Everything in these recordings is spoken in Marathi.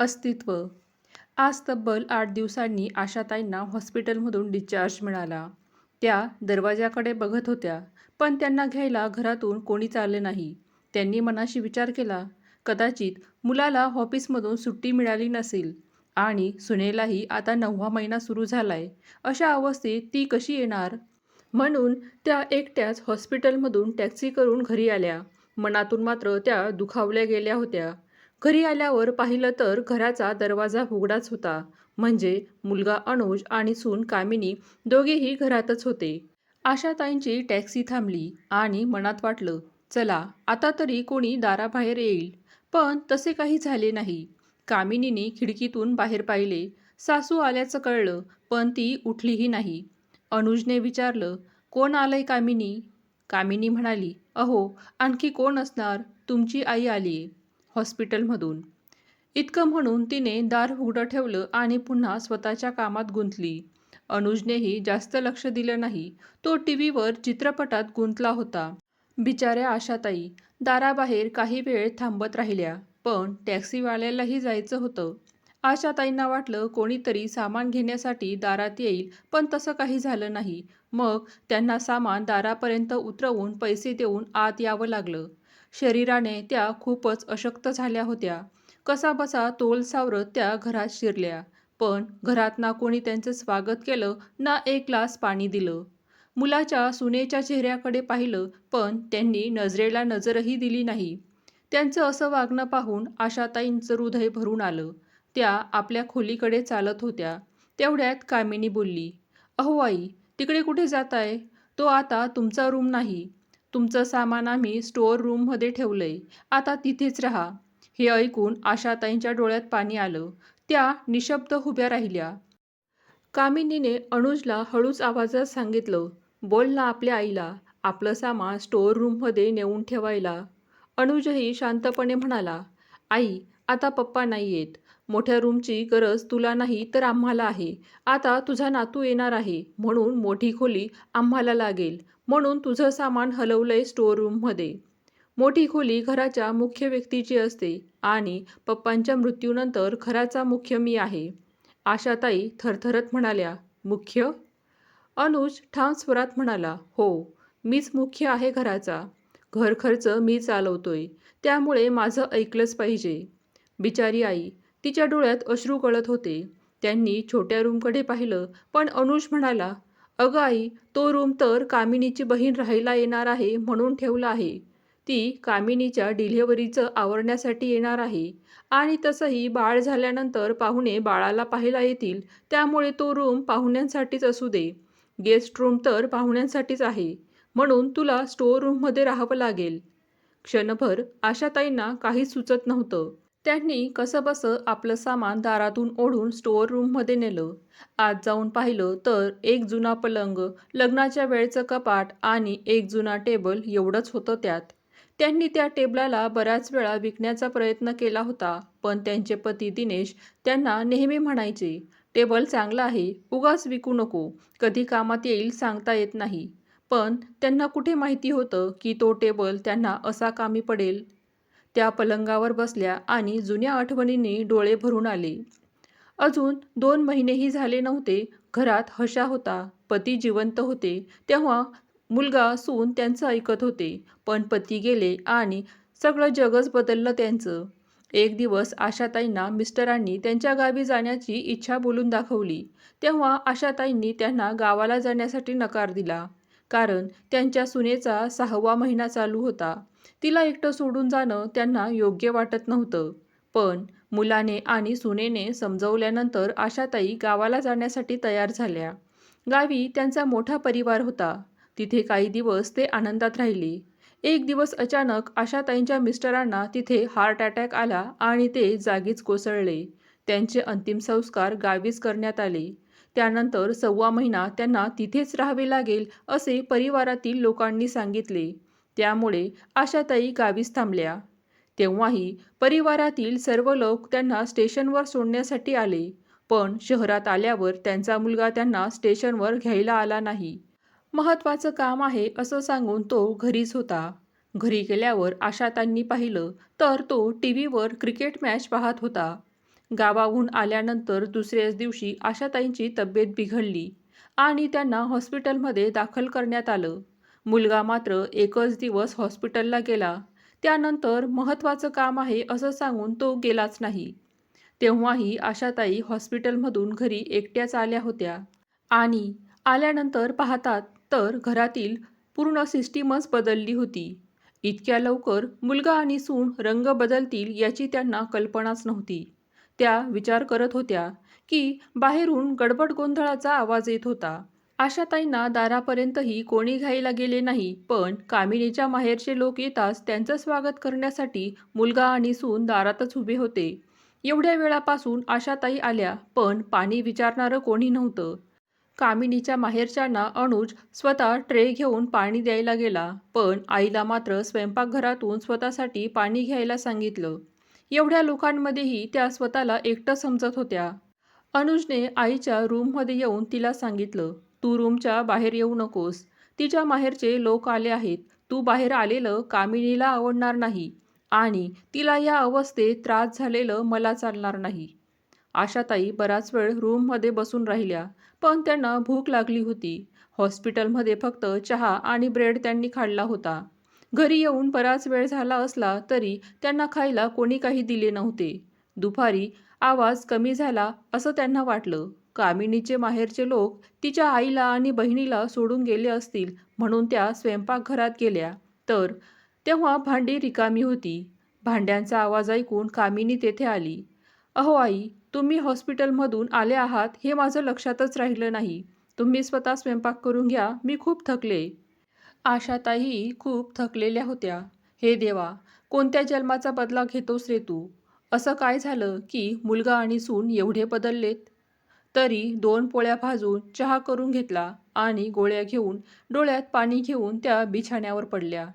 अस्तित्व. आज तब्बल आठ दिवसांनी आशाताईंना हॉस्पिटलमधून डिस्चार्ज मिळाला. त्या दरवाजाकडे बघत होत्या पण त्यांना घ्यायला घरातून कोणीच आले नाही. त्यांनी मनाशी विचार केला कदाचित मुलाला ऑफिसमधून सुट्टी मिळाली नसेल आणि सुनेलाही आता नववा महिना सुरू झालाय अशा अवस्थेत ती कशी येणार? म्हणून त्या एकट्याच हॉस्पिटलमधून टॅक्सी करून घरी आल्या. मनातून मात्र त्या दुखावल्या गेल्या होत्या. घरी आल्यावर पाहिलं तर घराचा दरवाजा उघडाच होता. म्हणजे मुलगा अनुज आणि सून कामिनी दोघेही घरातच होते. आशाताईंची टॅक्सी थांबली आणि मनात वाटलं चला आता तरी कोणी दाराबाहेर येईल. पण तसे काही झाले नाही. कामिनीने खिडकीतून बाहेर पाहिले. सासू आल्याचं कळलं पण ती उठलीही नाही. अनुजने विचारलं कोण आलंय कामिनी? कामिनी म्हणाली अहो आणखी कोण असणार? तुमची आई आलीये. हॉस्पिटलमधून. इतकं म्हणून तिने दार उघडं ठेवलं आणि पुन्हा स्वतःच्या कामात गुंतली. अनुजनेही जास्त लक्ष दिलं नाही. तो टी व्हीवर चित्रपटात गुंतला होता. बिचाऱ्या आशाताई दाराबाहेर काही वेळ थांबत राहिल्या पण टॅक्सीवाल्यालाही जायचं होतं. आशाताईंना वाटलं कोणीतरी सामान घेण्यासाठी दारात येईल पण तसं काही झालं नाही. मग त्यांना सामान दारापर्यंत उतरवून पैसे देऊन आत यावं लागलं. शरीराने त्या खूपच अशक्त झाल्या होत्या. कसाबसा तोल सावरत त्या घरात शिरल्या. पण घरात ना कोणी त्यांचं स्वागत केलं ना एक ग्लास पाणी दिलं. मुलाच्या सुनेच्या चेहऱ्याकडे पाहिलं पण त्यांनी नजरेला नजरही दिली नाही. त्यांचं असं वागणं पाहून आशाताईंचं हृदय भरून आलं. त्या आपल्या खोलीकडे चालत होत्या. तेवढ्यात कामिनी बोलली अहो आई तिकडे कुठे जाताय? तो आता तुमचा रूम नाही. तुमचं सामान आम्ही स्टोअर रूममध्ये ठेवलं आहे आता तिथेच राहा. हे ऐकून आशाताईंच्या डोळ्यात पाणी आलं. त्या निशब्द उभ्या राहिल्या. कामिनीने अनुजला हळूच आवाजात सांगितलं बोल ना आपल्या आईला. आपलं सामान स्टोअर रूममध्ये नेऊन ठेवायला. अनुजही शांतपणे म्हणाला आई आता पप्पा नाही आहेत मोठ्या रूमची गरज तुला नाही तर आम्हाला आहे. आता तुझा नातू येणार आहे. म्हणून मोठी खोली आम्हाला लागेल. म्हणून तुझं सामान हलवलंय स्टोअर रूममध्ये मोठी खोली घराच्या मुख्य व्यक्तीची असते आणि पप्पांच्या मृत्यूनंतर घराचा मुख्य मी आहे. आशाताई थरथरत म्हणाल्या मुख्य? अनुज ठाम स्वरात म्हणाला हो मीच मुख्य आहे घराचा. घरखर्च मी चालवतोय. त्यामुळे माझं ऐकलंच पाहिजे. बिचारी आई तिच्या डोळ्यात अश्रू गळत होते. त्यांनी छोट्या रूमकडे पाहिलं पण अनुष म्हणाला अगं आई तो रूम तर कामिनीची बहीण राहायला येणार आहे म्हणून ठेवला आहे. ती कामिनीच्या डिलिव्हरीचं आवरण्यासाठी येणार आहे. आणि तसंही बाळ झाल्यानंतर पाहुणे बाळाला पाहायला येतील त्यामुळे तो रूम पाहुण्यांसाठीच असू दे. गेस्ट रूम तर पाहुण्यांसाठीच आहे. म्हणून तुला स्टोअर रूममध्ये राहावं लागेल. क्षणभर आशाताईंना काहीच सुचत नव्हतं. त्यांनी कसंबसं आपलं सामान दारातून ओढून स्टोअर रूममध्ये नेलं. आत जाऊन पाहिलं तर एक जुना पलंग लग्नाच्या वेळचं कपाट आणि एक जुना टेबल एवढंच होतं त्यात. त्यांनी त्या टेबलाला बऱ्याच वेळा विकण्याचा प्रयत्न केला होता पण त्यांचे पती दिनेश त्यांना नेहमी म्हणायचे टेबल चांगला आहे उगाच विकू नको कधी कामात येईल सांगता येत नाही. पण त्यांना कुठे माहिती होतं की तो टेबल त्यांना असा कामी पडेल? त्या पलंगावर बसल्या आणि जुन्या आठवणींनी डोळे भरून आले. अजून दोन महिनेही झाले नव्हते. घरात हशा होता. पती जिवंत होते. तेव्हा मुलगा सून त्यांचं ऐकत होते. पण पती गेले आणि सगळं जगच बदललं त्यांचं. एक दिवस आशाताईंना मिस्टरांनी त्यांच्या गावी जाण्याची इच्छा बोलून दाखवली. तेव्हा आशाताईंनी त्यांना गावाला जाण्यासाठी नकार दिला. कारण त्यांच्या सुनेचा सहावा महिना चालू होता. तिला एकटं सोडून जाणं त्यांना योग्य वाटत नव्हतं. पण मुलाने आणि सुनेने समजवल्यानंतर आशाताई गावाला जाण्यासाठी तयार झाल्या. गावी त्यांचा मोठा परिवार होता. तिथे काही दिवस ते आनंदात राहिले. एक दिवस अचानक आशाताईंच्या मिस्टरांना तिथे हार्ट अटॅक आला आणि ते जागीच कोसळले. त्यांचे अंतिम संस्कार गावीच करण्यात आले. त्यानंतर सव्वा महिना त्यांना तिथेच राहावे लागेल असे परिवारातील लोकांनी सांगितले. त्यामुळे आशाताई गावीच थांबल्या. तेव्हाही परिवारातील सर्व लोक त्यांना स्टेशनवर सोडण्यासाठी आले पण शहरात आल्यावर त्यांचा मुलगा त्यांना स्टेशनवर घ्यायला आला नाही. महत्त्वाचं काम आहे असं सांगून तो घरीच होता. घरी गेल्यावर आशातांनी पाहिलं तर तो टी व्हीवर क्रिकेट मॅच पाहत होता. गावाहून आल्यानंतर दुसऱ्याच दिवशी आशाताईंची तब्येत बिघडली आणि त्यांना हॉस्पिटलमध्ये दाखल करण्यात आलं. मुलगा मात्र एकच दिवस हॉस्पिटलला गेला. त्यानंतर महत्त्वाचं काम आहे असं सांगून तो गेलाच नाही. तेव्हाही आशाताई हॉस्पिटलमधून घरी एकट्याच आल्या होत्या. आणि आल्यानंतर पाहतात तर घरातील पूर्ण सिस्टीमच बदलली होती. इतक्या लवकर मुलगा आणि सून रंग बदलतील याची त्यांना कल्पनाच नव्हती. त्या विचार करत होत्या की बाहेरून गडबड गोंधळाचा आवाज येत होता. आशाताईंना दारापर्यंतही कोणी घ्यायला गेले नाही पण कामिनीच्या माहेरचे लोक येताच त्यांचं स्वागत करण्यासाठी मुलगा आणि सून दारातच उभे होते. एवढ्या वेळापासून आशाताई आल्या पण पाणी विचारणारं कोणी नव्हतं. कामिनीच्या माहेरच्यांना अनुज स्वतः ट्रे घेऊन पाणी द्यायला गेला पण आईला मात्र स्वयंपाकघरातून स्वतःसाठी पाणी घ्यायला सांगितलं. एवढ्या लोकांमध्येही त्या स्वतःला एकटं समजत होत्या. अनुजने आईच्या रूममध्ये येऊन तिला सांगितलं तू रूमच्या बाहेर येऊ नकोस. तिच्या माहेरचे लोक आले आहेत. तू बाहेर आलेलं कामिनीला आवडणार नाही आणि तिला या अवस्थेत त्रास झालेलं मला चालणार नाही. आशाताई बराच वेळ रूममध्ये बसून राहिल्या पण त्यांना भूक लागली होती. हॉस्पिटलमध्ये फक्त चहा आणि ब्रेड त्यांनी खाल्ला होता. घरी येऊन बराच वेळ झाला असला तरी त्यांना खायला कोणी काही दिले नव्हते. दुपारी आवाज कमी झाला असं त्यांना वाटलं. कामिनीचे माहेरचे लोक तिच्या आईला आणि बहिणीला सोडून गेले असतील म्हणून त्या स्वयंपाकघरात गेल्या. तर तेव्हा भांडी रिकामी होती. भांड्यांचा आवाज ऐकून कामिनी तेथे आली. अहो आई तुम्ही हॉस्पिटलमधून आले आहात हे माझं लक्षातच राहिलं नाही. तुम्ही स्वतः स्वयंपाक करून घ्या मी खूप थकले. आशाताई खूप थकलेल्या होत्या. हे देवा कोणत्या जन्माचा बदला घेतोस रे तू? असं काय झालं की मुलगा आणि सून एवढे बदललेत? तरी दोन पोळ्या भाजून चहा करून घेतला आणि गोळ्या घेऊन डोळ्यात पाणी घेऊन त्या बिछाण्यावर पडल्या.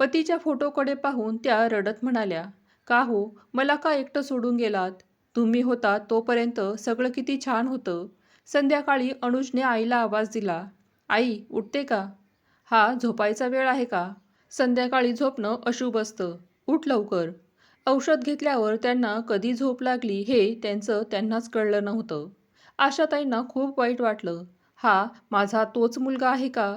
पतीच्या फोटोकडे पाहून त्या रडत म्हणाल्या का हो मला का एकटं सोडून गेलात? तुम्ही होता तोपर्यंत सगळं किती छान होतं. संध्याकाळी अनुजने आईला आवाज दिला आई उठते का? हा झोपायचा वेळ आहे का? संध्याकाळी झोपणं अशुभ असतं. उठ लवकर. औषध घेतल्यावर त्यांना कधी झोप लागली हे त्यांचं त्यांनाच कळलं नव्हतं. आशाताईंना खूप वाईट वाटलं. हा माझा तोच मुलगा आहे का?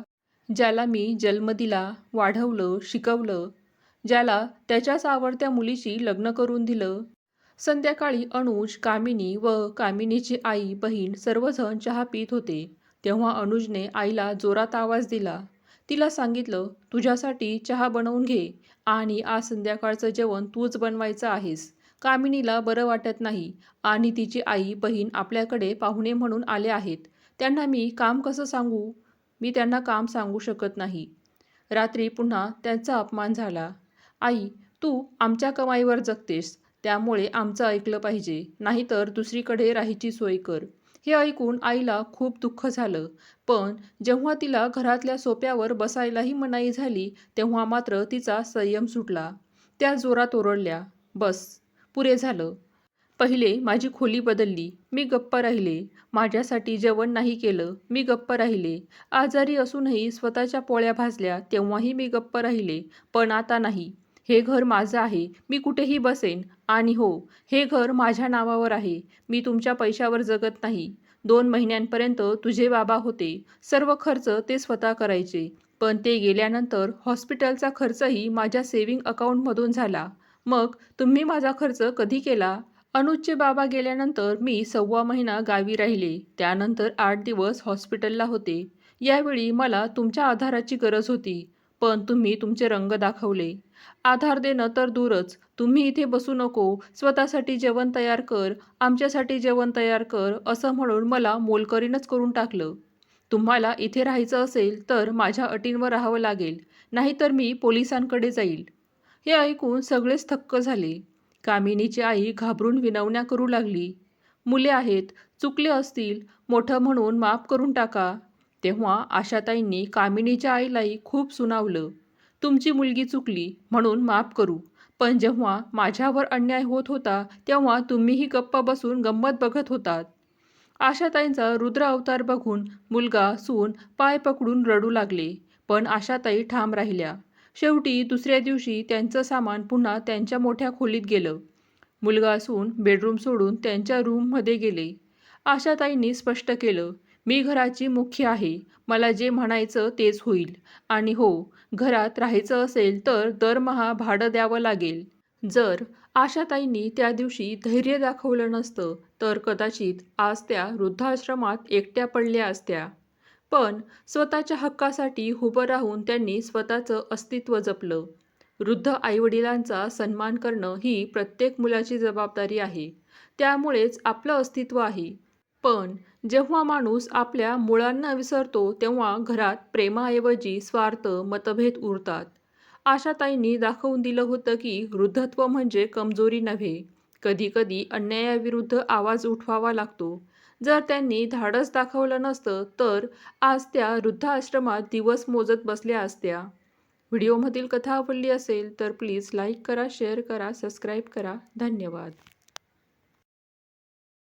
ज्याला मी जन्म दिला वाढवलं शिकवलं. ज्याला त्याच्याच आवडत्या मुलीशी लग्न करून दिलं. संध्याकाळी अनुज कामिनी व कामिनीची आई बहीण सर्वजण चहा पित होते. तेव्हा अनुजने आईला जोरात आवाज दिला. तिला सांगितलं तुझ्यासाठी चहा बनवून घे आणि आज संध्याकाळचं जेवण तूच बनवायचं आहेस. कामिनीला बरं वाटत नाही आणि तिची आई बहीण आपल्याकडे पाहुणे म्हणून आले आहेत. त्यांना मी काम कसं सांगू? मी त्यांना काम सांगू शकत नाही. रात्री पुन्हा त्यांचा अपमान झाला. आई तू आमच्या कमाईवर जगतेस. त्यामुळे आमचं ऐकलं पाहिजे. नाहीतर दुसरीकडे राहायची सोय कर. हे ऐकून आईला खूप दुःख झालं. पण जेव्हा तिला घरातल्या सोप्यावर बसायलाही मनाई झाली तेव्हा मात्र तिचा संयम सुटला. त्या जोरात ओरडल्या बस पुरे झालं. पहिले माझी खोली बदलली. मी गप्प राहिले. माझ्यासाठी जेवण नाही केलं. मी गप्प राहिले. आजारी असूनही स्वतःच्या पोळ्या भाजल्या तेव्हाही मी गप्प राहिले. पण आता नाही. हे घर माझं आहे. मी कुठेही बसेन. आणि हो हे घर माझ्या नावावर आहे. मी तुमच्या पैशावर जगत नाही. दोन महिन्यांपर्यंत तुझे बाबा होते. सर्व खर्च ते स्वतः करायचे. पण ते गेल्यानंतर हॉस्पिटलचा खर्चही माझ्या सेव्हिंग अकाउंटमधून झाला. मग तुम्ही माझा खर्च कधी केला? अनुजचे बाबा गेल्यानंतर मी सव्वा महिना गावी राहिले. त्यानंतर आठ दिवस हॉस्पिटलला होते. यावेळी मला तुमच्या आधाराची गरज होती. पण तुम्ही तुमचे रंग दाखवले. आधार देणं तर दूरच. तुम्ही इथे बसू नको. स्वतःसाठी जेवण तयार कर. आमच्यासाठी जेवण तयार कर असं म्हणून मला मोलकरीनच करून टाकलं. तुम्हाला इथे राहायचं असेल तर माझ्या अटींवर राहावं लागेल. नाहीतर मी पोलिसांकडे जाईल. हे ऐकून सगळेच थक्क झाले. कामिनीची आई घाबरून विनवण्या करू लागली. मुले आहेत. चुकले असतील. मोठं म्हणून माफ करून टाका. तेव्हा आशाताईंनी कामिनीच्या आईलाही खूप सुनावलं. तुमची मुलगी चुकली म्हणून माफ करू. पण जेव्हा माझ्यावर अन्याय होत होता तेव्हा तुम्हीही गप्पा बसून गंमत बघत होतात. आशाताईंचा रुद्र अवतार बघून मुलगा सून पाय पकडून रडू लागले. पण आशाताई ठाम राहिल्या. शेवटी दुसऱ्या दिवशी त्यांचं सामान पुन्हा त्यांच्या मोठ्या खोलीत गेलं. मुलगा असून बेडरूम सोडून त्यांच्या रूममध्ये गेले. आशाताईंनी स्पष्ट केलं मी घराची मुख्य आहे. मला जे म्हणायचं तेच होईल. आणि हो घरात राहायचं असेल तर दरमहा भाडं द्यावं लागेल. जर आशाताईंनी त्या दिवशी धैर्य दाखवलं नसतं तर कदाचित आज त्या वृद्धाश्रमात एकट्या पडल्या असत्या. पण स्वतःच्या हक्कासाठी उभं राहून त्यांनी स्वतःचं अस्तित्व जपलं. वृद्ध आईवडिलांचा सन्मान करणं ही प्रत्येक मुलाची जबाबदारी आहे. त्यामुळेच आपलं अस्तित्व आहे. पण जेव्हा माणूस आपल्या मुळांना विसरतो तेव्हा घरात प्रेमाऐवजी स्वार्थ मतभेद उरतात. आशाताईंनी दाखवून दिलं होतं की वृद्धत्व म्हणजे कमजोरी नव्हे. कधीकधी अन्यायाविरुद्ध आवाज उठवावा लागतो. जर त्यांनी धाडस दाखवलं नसतं तर आज त्या वृद्धाश्रमात दिवस मोजत बसल्या असत्या. व्हिडिओमधील कथा आवडली असेल तर प्लीज लाईक करा शेअर करा सबस्क्राईब करा. धन्यवाद.